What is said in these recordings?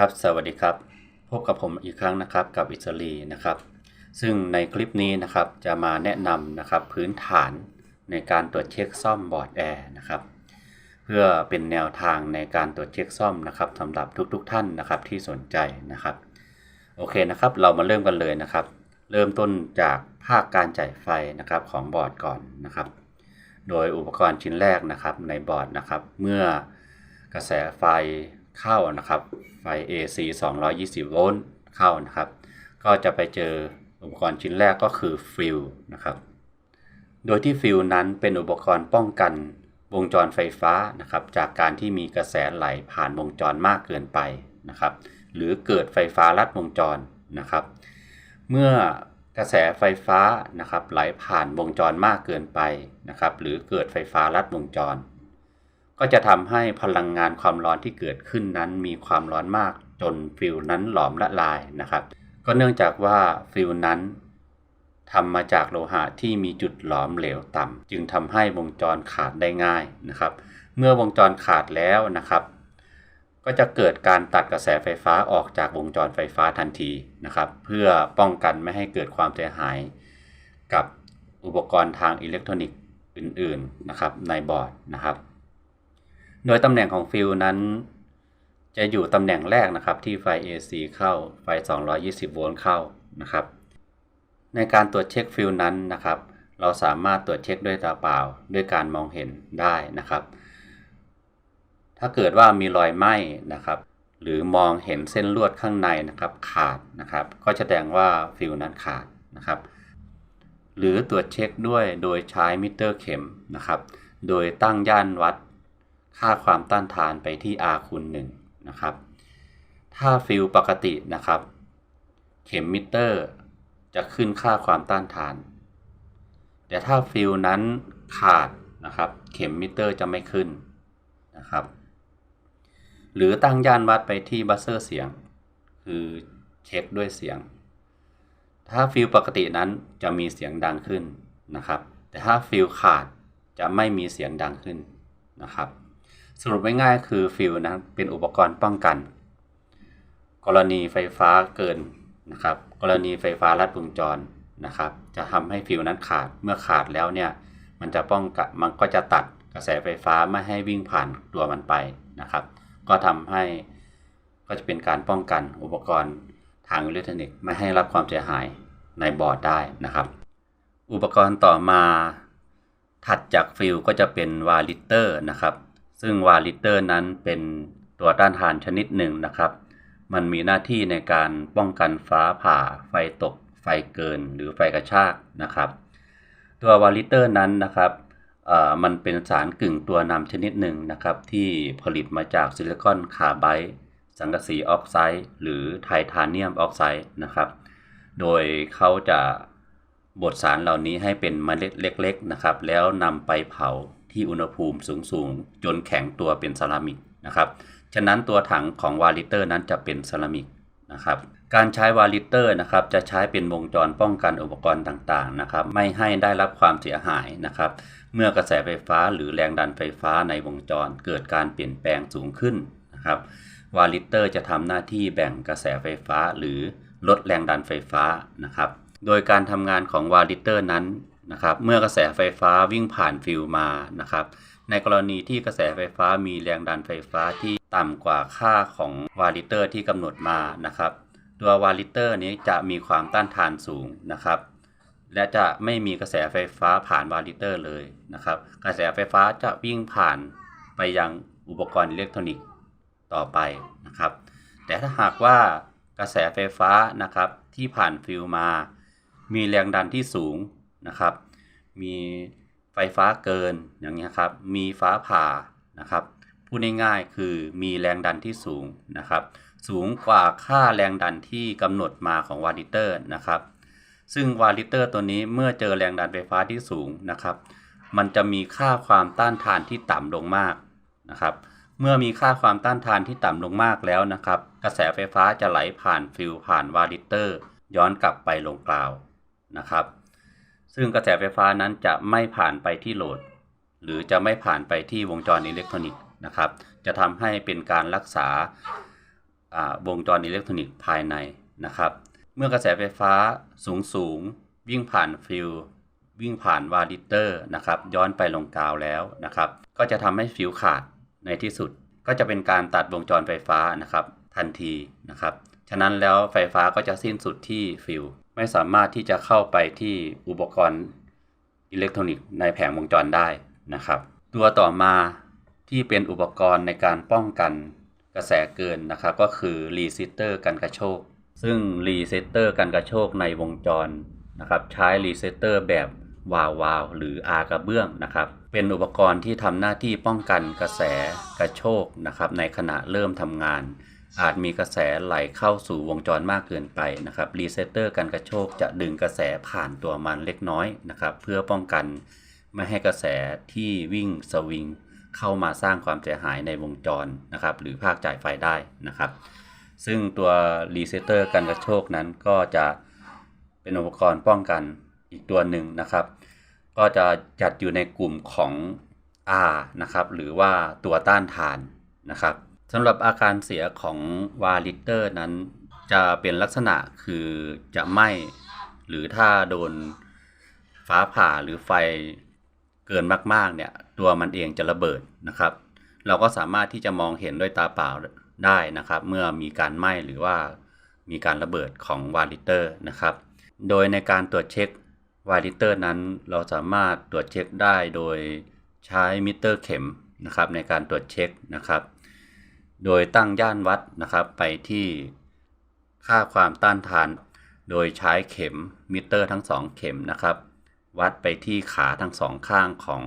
ครับสวัสดีครับ พบกับผมอีกครั้งนะครับกับอิสรีนะครับ ซึ่งในคลิปนี้นะครับจะมาแนะนำนะครับพื้นฐานในการตรวจเช็คซ่อมบอร์ดแอร์นะครับ เพื่อเป็นแนวทางในการตรวจเช็คซ่อมนะครับสำหรับทุกๆทท่านนะครับที่สนใจนะครับ โอเคนะครับ เรามาเริ่มกันเลยนะครับ เริ่มต้นจากภาคการจ่ายไฟนะครับของบอร์ดก่อนนะครับ โดยอุปกรณ์ชิ้นแรกนะครับในบอร์ดนะครับ เมื่อกระแสไฟ เข้านะครับ ไฟ AC 220 โวลต์เข้านะครับ ก็จะไปเจออุปกรณ์ชิ้นแรกก็คือฟิลนะครับ โดยที่ฟิลนั้นเป็นอุปกรณ์ป้องกันวงจรไฟฟ้านะครับ จากการที่มีกระแสไหลผ่านวงจรมากเกินไปนะครับ หรือเกิดไฟฟ้าลัดวงจรนะครับ เมื่อกระแสไฟฟ้านะครับไหลผ่านวงจรมากเกินไปนะครับ หรือเกิดไฟฟ้าลัดวงจร ก็จะทำให้พลังงานความร้อนที่เกิดขึ้นนั้นมีความร้อนมากจนฟิลนั้นหลอมละลายนะครับ ก็เนื่องจากว่าฟิลนั้นทำมาจากโลหะที่มีจุดหลอมเหลวต่ำจึงทำให้วงจรขาดได้ง่ายนะครับ เมื่อวงจรขาดแล้วนะครับ ก็จะเกิดการตัดกระแสไฟฟ้าออกจากวงจรไฟฟ้าทันทีนะครับ เพื่อป้องกันไม่ให้เกิดความเสียหาย กับอุปกรณ์ทางอิเล็กทรอนิกส์อื่น ๆนะครับ ในบอร์ดนะครับ โดยตำแหน่งของฟิลนั้นจะอยู่ตำแหน่งแรกนะครับที่ไฟ AC เข้าไฟ 220 โวลต์เข้านะครับ ในการตรวจเช็คฟิลนั้นนะครับ เราสามารถตรวจเช็คด้วยตาเปล่าด้วยการมองเห็นได้นะครับ ถ้าเกิดว่ามีรอยไหม้นะครับ หรือมองเห็นเส้นลวดข้างในนะครับขาดนะครับ ก็แสดงว่าฟิลนั้นขาดนะครับ หรือตรวจเช็คด้วยโดยใช้มิเตอร์เข็มนะครับ โดยตั้งย่านวัด ค่าความต้านทานไปที่ R คูณ1นะครับ ถ้าฟิลปกตินะครับ เข็มมิเตอร์จะขึ้นค่าความต้านทาน แต่ถ้าฟิลนั้นขาดนะครับ เข็มมิเตอร์จะไม่ขึ้นนะครับ หรือตั้งย่านวัดไปที่บัสเซอร์เสียง คือเช็คด้วยเสียง ถ้าฟิลปกตินั้นจะมีเสียงดังขึ้นนะครับ แต่ถ้าฟิลขาดจะไม่มีเสียงดังขึ้นนะครับ สรุปไว้ง่ายคือฟิลนั้นเป็นอุปกรณ์ป้องกัน กรณีไฟฟ้าเกินนะครับ กรณีไฟฟ้าลัดวงจรนะครับ จะทำให้ฟิลนั้นขาดเมื่อขาดแล้วเนี่ยมันจะป้องกันมันก็จะตัดกระแสไฟฟ้าไม่ให้วิ่งผ่านตัวมันไปนะครับ ก็ทำให้ก็จะเป็นการป้องกันอุปกรณ์ทางอิเล็กทรอนิกส์ไม่ให้รับความเสียหายในบอร์ดได้นะครับ อุปกรณ์ต่อมาถัดจากฟิลก็จะเป็นวาลิเตอร์นะครับ ซึ่งวาลิเตอร์นั้นเป็นตัวต้านทานชนิดหนึ่งนะครับ มันมีหน้าที่ในการป้องกันฟ้าผ่า ไฟตก ไฟเกิน หรือไฟกระชากนะครับ ตัววาลิเตอร์นั้นนะครับมันเป็นสารกึ่งตัวนำชนิดหนึ่งนะครับ ที่ผลิตมาจากซิลิคอนคาร์ไบด์สังกะสีออกไซด์หรือไทเทเนียมออกไซด์นะครับ โดยเขาจะบดสารเหล่านี้ให้เป็นเมล็ดเล็ก ๆนะครับ แล้วนำไปเผา ที่อุณหภูมิสูงๆจนแข็งตัวเป็นเซรามิกนะครับ ฉะนั้นตัวถังของวาลิเตอร์นั้นจะเป็นเซรามิกนะครับการใช้วาลิเตอร์นะครับจะใช้เป็นวงจรป้องกันอุปกรณ์ต่างๆนะครับไม่ให้ได้รับความเสียหายนะครับ เมื่อกระแสไฟฟ้าหรือแรงดันไฟฟ้าในวงจรเกิดการเปลี่ยนแปลงสูงขึ้นนะครับวาลิเตอร์จะทำหน้าที่แบ่งกระแสไฟฟ้าหรือลดแรงดันไฟฟ้านะครับ โดยการทำงานของวาลิเตอร์นั้น นะครับ เมื่อกระแสไฟฟ้าวิ่งผ่านฟิลมานะครับ ในกรณีที่กระแสไฟฟ้ามีแรงดันไฟฟ้าที่ต่ำกว่าค่าของวาลิเตอร์ที่กำหนดมานะครับ ตัววาลิเตอร์นี้จะมีความต้านทานสูงนะครับและจะไม่มีกระแสไฟฟ้าผ่านวาลิเตอร์เลยนะครับ กระแสไฟฟ้าจะวิ่งผ่านไปยังอุปกรณ์อิเล็กทรอนิกส์ต่อไปนะครับ แต่ถ้าหากว่ากระแสไฟฟ้านะครับที่ผ่านฟิลมา มีแรงดันที่สูง นะครับ มีไฟฟ้าเกินอย่างนี้ครับ มีฟ้าผ่านะครับ พูดง่ายๆคือมีแรงดันที่สูงนะครับ สูงกว่าค่าแรงดันที่กำหนดมาของวาลิเตอร์นะครับ ซึ่งวาลิเตอร์ตัวนี้เมื่อเจอแรงดันไฟฟ้าที่สูงนะครับ มันจะมีค่าความต้านทานที่ต่ำลงมากนะครับ เมื่อมีค่าความต้านทานที่ต่ำลงมากแล้วนะครับ กระแสไฟฟ้าจะไหลผ่านฟิลผ่านวาลิเตอร์ ย้อนกลับไปลงกล่าวนะครับ ซึ่งกระแสไฟฟ้านั้นจะไม่ผ่านไปที่โหลด หรือจะไม่ผ่านไปที่วงจรอิเล็กทรอนิกส์นะครับ จะทำให้เป็นการรักษาวงจรอิเล็กทรอนิกส์ภายในนะครับ เมื่อกระแสไฟฟ้าสูงสูงวิ่งผ่านฟิววิ่งผ่านวาลิเตอร์นะครับย้อนไปลงกาวแล้วนะครับ ก็จะทำให้ฟิวขาดในที่สุด ก็จะเป็นการตัดวงจรไฟฟ้านะครับทันทีนะครับ ฉะนั้นแล้วไฟฟ้าก็จะสิ้นสุดที่ฟิว ไม่สามารถที่จะเข้าไปที่อุปกรณ์อิเล็กทรอนิกส์ในแผงวงจรได้นะครับ ตัวต่อมาที่เป็นอุปกรณ์ในการป้องกันกระแสเกินนะครับ ก็คือรีเซตเตอร์กันกระโชกซึ่งรีเซตเตอร์กันกระโชกในวงจรนะครับ ใช้รีเซตเตอร์แบบวาววาวหรืออากระเบื้องนะครับ เป็นอุปกรณ์ที่ทำหน้าที่ป้องกันกระแสกระโชกนะครับ ในขณะเริ่มทำงาน อาจมีกระแสไหลเข้าสู่วงจรมากเกินไปนะครับรีเซตเตอร์กันกระโชกจะดึงกระแสผ่านตัวมันเล็กน้อยนะครับ เพื่อป้องกันไม่ให้กระแสที่วิ่งสวิงเข้ามาสร้างความเสียหายในวงจรนะครับ หรือภาคจ่ายไฟได้นะครับ ซึ่งตัวรีเซตเตอร์กันกระโชกนั้นก็จะเป็นอุปกรณ์ป้องกันอีกตัวหนึ่งนะครับ ก็จะจัดอยู่ในกลุ่มของ R นะครับ หรือว่าตัวต้านทานนะครับ สำหรับอาการเสียของวาลิเตอร์นั้น จะเป็นลักษณะคือจะไหม้หรือถ้าโดนฟ้าผ่าหรือไฟเกินมากๆเนี่ยตัวมันเองจะระเบิดนะครับ เราก็สามารถที่จะมองเห็นด้วยตาเปล่าได้นะครับ เมื่อมีการไหม้หรือว่ามีการระเบิดของวาลิเตอร์นะครับ โดยในการตรวจเช็ควาลิเตอร์นั้นเราสามารถตรวจเช็คได้โดยใช้มิเตอร์เข็มนะครับในการตรวจเช็คนะครับ โดยตั้งย่านวัดนะครับไปที่ค่าความต้านทาน โดยใช้เข็มมิเตอร์ทั้งสองเข็มนะครับ วัดไปที่ขาทั้งสองข้างของ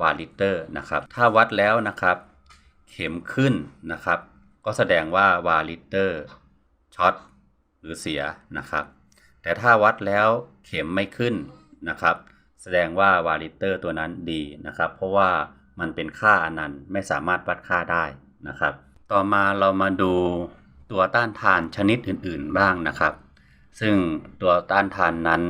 วาลิเตอร์นะครับ ถ้าวัดแล้วนะครับ เข็มขึ้นนะครับ ก็แสดงว่าวาลิเตอร์ช็อตหรือเสียนะครับ แต่ถ้าวัดแล้วเข็มไม่ขึ้นนะครับ แสดงว่าวาลิเตอร์ตัวนั้นดีนะครับ เพราะว่ามันเป็นค่าอนันต์ไม่สามารถวัดค่าได้นะครับ ต่อมาเรามาดูตัวต้านทานชนิดอื่นๆบ้างนะครับ ซึ่งตัวต้านทานนั้น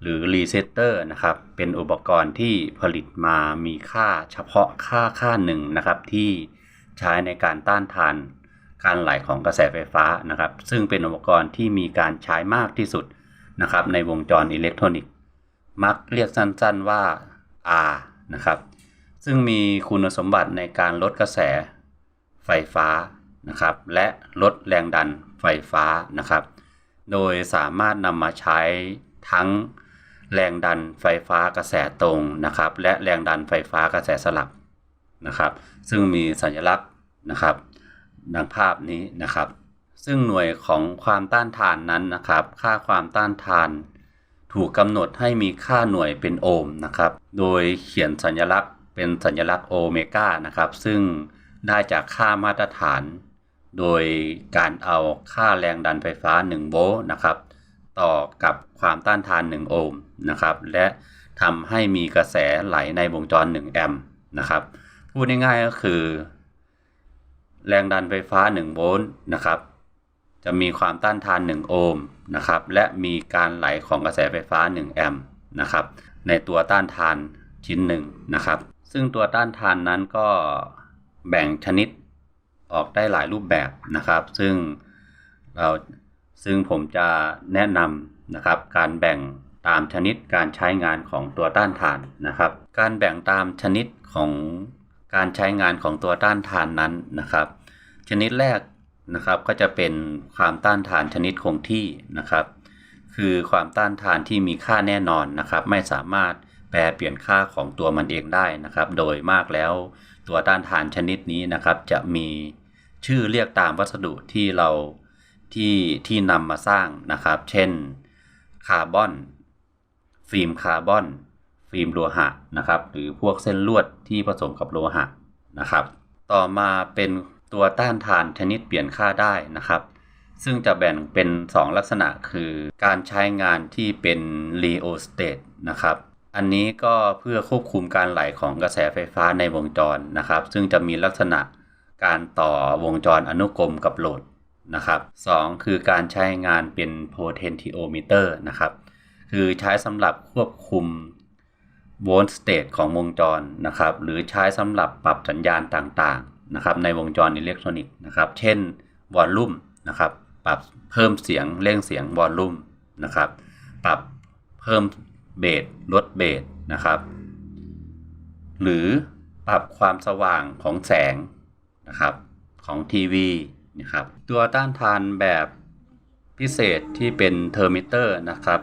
หรือรีเซตเตอร์นะครับ เป็นอุปกรณ์ที่ผลิตมามีค่าเฉพาะค่าค่าหนึ่งนะครับ ที่ใช้ในการต้านทานการไหลของกระแสไฟฟ้านะครับ ซึ่งเป็นอุปกรณ์ที่มีการใช้มากที่สุดนะครับ ในวงจรอิเล็กทรอนิกส์มักเรียกสั้นๆว่า R นะครับ ซึ่งมีคุณสมบัติในการลดกระแส ไฟฟ้านะครับ และลดแรงดันไฟฟ้านะครับ โดยสามารถนำมาใช้ทั้งแรงดันไฟฟ้ากระแสตรงนะครับ และแรงดันไฟฟ้ากระแสสลับนะครับ ซึ่งมีสัญลักษณ์นะครับ ดังภาพนี้นะครับ ซึ่งหน่วยของความต้านทานนั้นนะครับ ค่าความต้านทาน ถูกกำหนดให้มีค่าหน่วยเป็นโอห์มนะครับ โดยเขียนสัญลักษณ์เป็นสัญลักษณ์โอเมก้านะครับ ซึ่ง ได้จากค่ามาตรฐาน โดยการเอาค่าแรงดันไฟฟ้า 1 โวลต์นะครับ ต่อกับความต้านทาน 1 โอห์มนะครับ และทำให้มีกระแสไหลในวงจร 1 แอมป์นะครับ พูดง่ายๆก็คือ แรงดันไฟฟ้า 1 โวลต์นะครับ จะมีความต้านทาน 1 โอห์มนะครับ และมีการไหลของกระแสไฟฟ้า 1 แอมป์นะครับ ในตัวต้านทานชิ้นหนึ่งนะครับ ซึ่งตัวต้านทานนั้นก็ แบ่งชนิดออกได้หลายรูปแบบนะครับ ซึ่งเราซึ่งผมจะแนะนำนะครับ การแบ่งตามชนิดการใช้งานของตัวต้านทานนะครับ การแบ่งตามชนิดของการใช้งานของตัวต้านทานนั้นนะครับ ชนิดแรกนะครับก็จะเป็นความต้านทานชนิดคงที่นะครับ คือความต้านทานที่มีค่าแน่นอนนะครับ ไม่สามารถ แปลเปลี่ยนค่าของตัวมันเองได้นะครับ โดยมากแล้วตัวต้านทานชนิดนี้นะครับ จะมีชื่อเรียกตามวัสดุที่เราที่ที่นำมาสร้างนะครับ เช่นคาร์บอนฟิล์มคาร์บอนฟิล์มโลหะนะครับ หรือพวกเส้นลวดที่ผสมกับโลหะนะครับ ต่อมาเป็นตัวต้านทานชนิดเปลี่ยนค่าได้นะครับ ซึ่งจะแบ่งเป็น 2 ลักษณะคือการใช้งานที่เป็น rheostat นะครับ อันนี้ก็เพื่อควบคุมการไหลของกระแสไฟฟ้าในวงจรนะครับ ซึ่งจะมีลักษณะการต่อวงจรอนุกรมกับโหลดนะครับ2คือการใช้งานเป็น potentiometer นะครับ คือใช้สำหรับควบคุมโวลต์สเตทของวงจรนะครับ หรือใช้สำหรับปรับสัญญาณต่างๆนะครับ ในวงจรอิเล็กทรอนิกส์นะครับ เช่นวอลลุ่มนะครับ ปรับเพิ่มเสียงเร่งเสียงวอลลุ่มนะครับ ปรับเพิ่ม เบสลดเบสนะครับ หรือปรับความสว่างของแสงนะครับของทีวีนะครับ ตัวต้านทานแบบพิเศษที่เป็นเทอร์มิเตอร์นะครับ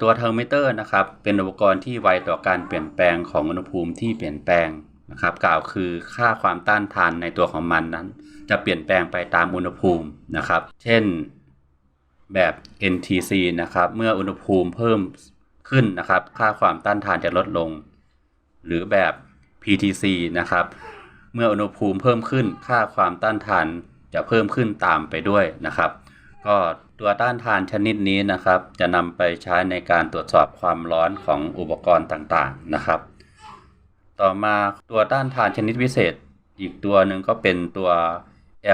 ตัวเทอร์มิเตอร์นะครับ เป็นอุปกรณ์ที่ไวต่อการเปลี่ยนแปลงของอุณหภูมิที่เปลี่ยนแปลงนะครับ กล่าวคือค่าความต้านทานในตัวของมันนั้น จะเปลี่ยนแปลงไปตามอุณหภูมินะครับ เช่น แบบ NTC นะครับ เมื่ออุณหภูมิเพิ่มขึ้นนะครับ ค่าความต้านทานจะลดลง หรือแบบ PTC นะครับ เมื่ออุณหภูมิเพิ่มขึ้น ค่าความต้านทานจะเพิ่มขึ้นตามไปด้วยนะครับ ก็ตัวต้านทานชนิดนี้นะครับ จะนำไปใช้ในการตรวจสอบความร้อนของอุปกรณ์ต่างๆนะครับ ต่อมาตัวต้านทานชนิดพิเศษ อีกตัวหนึ่งก็เป็นตัว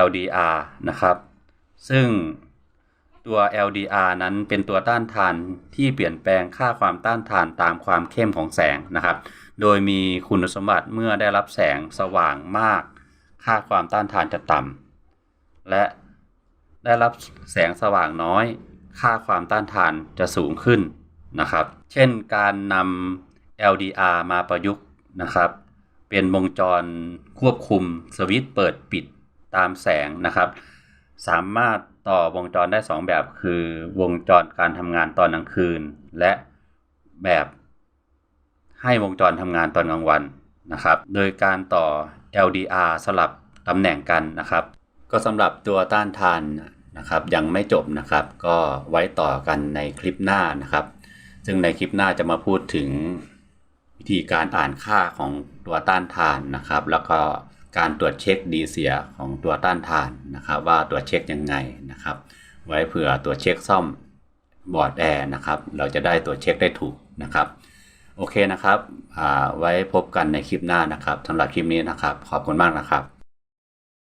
LDR นะครับ ซึ่ง ตัว LDR นั้นเป็นตัวต้านทานที่เปลี่ยนแปลงค่าความต้านทานตามความเข้มของแสงนะครับ โดยมีคุณสมบัติเมื่อได้รับแสงสว่างมาก ค่าความต้านทานจะต่ำและได้รับแสงสว่างน้อย ค่าความต้านทานจะสูงขึ้นนะครับ เช่นการนำ LDR มาประยุกต์นะครับ เป็นวงจรควบคุมสวิตช์เปิดปิดตามแสงนะครับ สามารถ ต่อวงจรได้ 2 แบบ คือวงจรการทำงานตอนกลางคืน และแบบให้วงจรทำงานตอนกลางวันนะครับ โดยการต่อ LDR สลับตำแหน่งกันนะครับ ก็สำหรับตัวต้านทานนะครับ ยังไม่จบนะครับ ก็ไว้ต่อกันในคลิปหน้านะครับ ซึ่งในคลิปหน้าจะมาพูดถึงวิธีการอ่านค่าของตัวต้านทานนะครับ แล้วก็ การตรวจเช็คดีเสียของตัวต้านทานนะครับว่าตรวจเช็คยังไงนะครับ ไว้เผื่อตรวจเช็คซ่อมบอร์ดแอร์นะครับเราจะได้ตรวจเช็คได้ถูกนะครับ โอเคนะครับไว้พบกันในคลิปหน้านะครับสำหรับคลิปนี้นะครับ ขอบคุณมากนะครับ